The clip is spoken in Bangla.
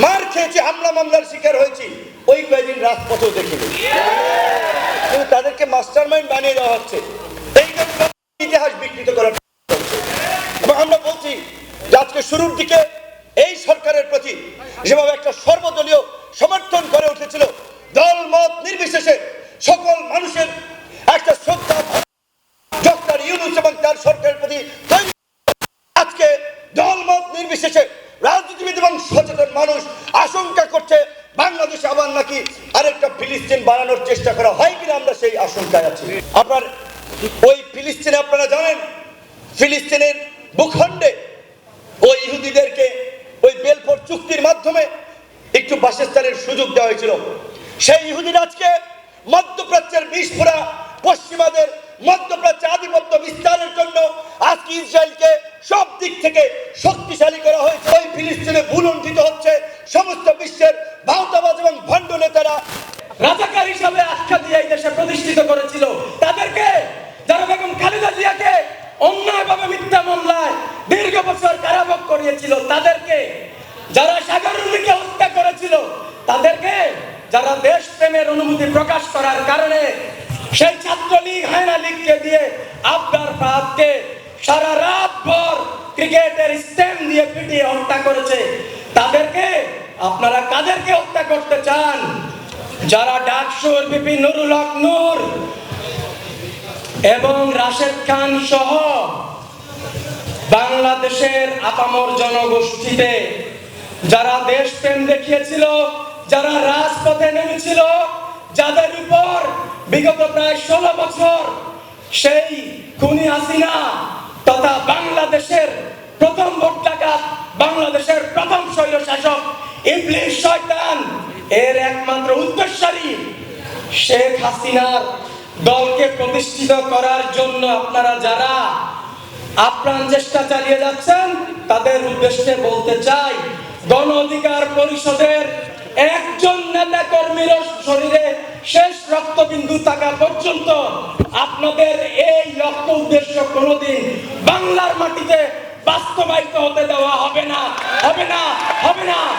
মার খেয়েছি, হামলা মামলার শিকার হয়েছি। ওই কয়েকদিন রাজপথেও দেখিনি। কিন্তু তাদেরকে মাস্টার মাইন্ড বানিয়ে দেওয়া হচ্ছে। এই ইতিহাস বিকৃত করার এবং আমরা বলছি যে আজকে শুরুর দিকে এই সরকারের প্রতি যেভাবে একটা সর্বদলীয় সমর্থন করে উঠেছিল, দল, মত নির্বিশেষে সকল মানুষের একটা শ্রদ্ধা, ডক্টর ইউনুস এবং তার সরকারের প্রতি আজকে দলমত নির্বিশেষে আরেকটা ফিলিস্তিন বানানোর চেষ্টা করা হয় কিনা আমরা সেই আশঙ্কায় আছি। আপনার ওই ফিলিস্তিনে আপনারা জানেন, ফিলিস্তিনের ভূখণ্ডে ওই ইহুদিদেরকে ওই বেলফোর চুক্তির মাধ্যমে একটু বাসস্থানের সুযোগ দেওয়া হয়েছিল। সেই ইহুদিরা আজকে মধ্যপ্রাচ্যের বিস্ফোরা, পশ্চিমাদের মধ্যপ্রাচ্যে আধিপত্য বিস্তারের জন্য আজকে ইসরায়েলকে সব দিক থেকে বিশ্বের ভারতাবাজ এবং ভণ্ড নেতারা রাজাকার হিসাবে আখ্যা দিয়ে এই দেশে প্রতিষ্ঠিত করেছিল। তাদেরকে যারা বেগম খালেদা জিয়াকে অন্যায়ভাবে মিথ্যা মামলায় দীর্ঘ বছর কারাভোগ করিয়েছিল। তাদেরকে যারা সাগরুল্লিকে হত্যা করেছিল, তাদেরকে যারা দেশ প্রেমের অনুভূতি প্রকাশ করার কারণে সেই ছাত্রলীগ হায়না লীগকে দিয়ে আবদার ফাহাদকে সারা রাত ভর ক্রিকেটের স্টেম দিয়ে পিটিয়ে হত্যা করেছে। আপনারা কাদেরকে হত্যা করতে চান? যারা ডাকসুর, বিপি নুরুল হক নূর এবং রাশেদ খান সহ বাংলাদেশের আপামর জনগোষ্ঠীতে যারা দেশপ্রেম দেখিয়েছিল, যারা রাজপথে নেমেছিল, যাদের উপর বিগত প্রায় ষোলো বছর সেই খুনি হাসিনা তথা বাংলাদেশের প্রথম ভোট ডাকাত বাংলাদেশের প্রথম শৈল শাসক ইবলিশ শয়তান, এর একমাত্র উদ্দেশ্যরী শেখ হাসিনার দলকে প্রতিষ্ঠিত করার জন্য আপনারা যারা আপ্রাণ চেষ্টা চালিয়ে যাচ্ছেন, তাদের উদ্দেশ্যে বলতে চাই, গণ অধিকার পরিষদের একজন নেতা কর্মীর শরীরে শেষ রক্তবিন্দু থাকা পর্যন্ত আপনাদের এই লক্ষ্য উদ্দেশ্য কোনোদিন বাংলার মাটিতে বাস্তবায়িত হতে দেওয়া হবে না হবে না, হবে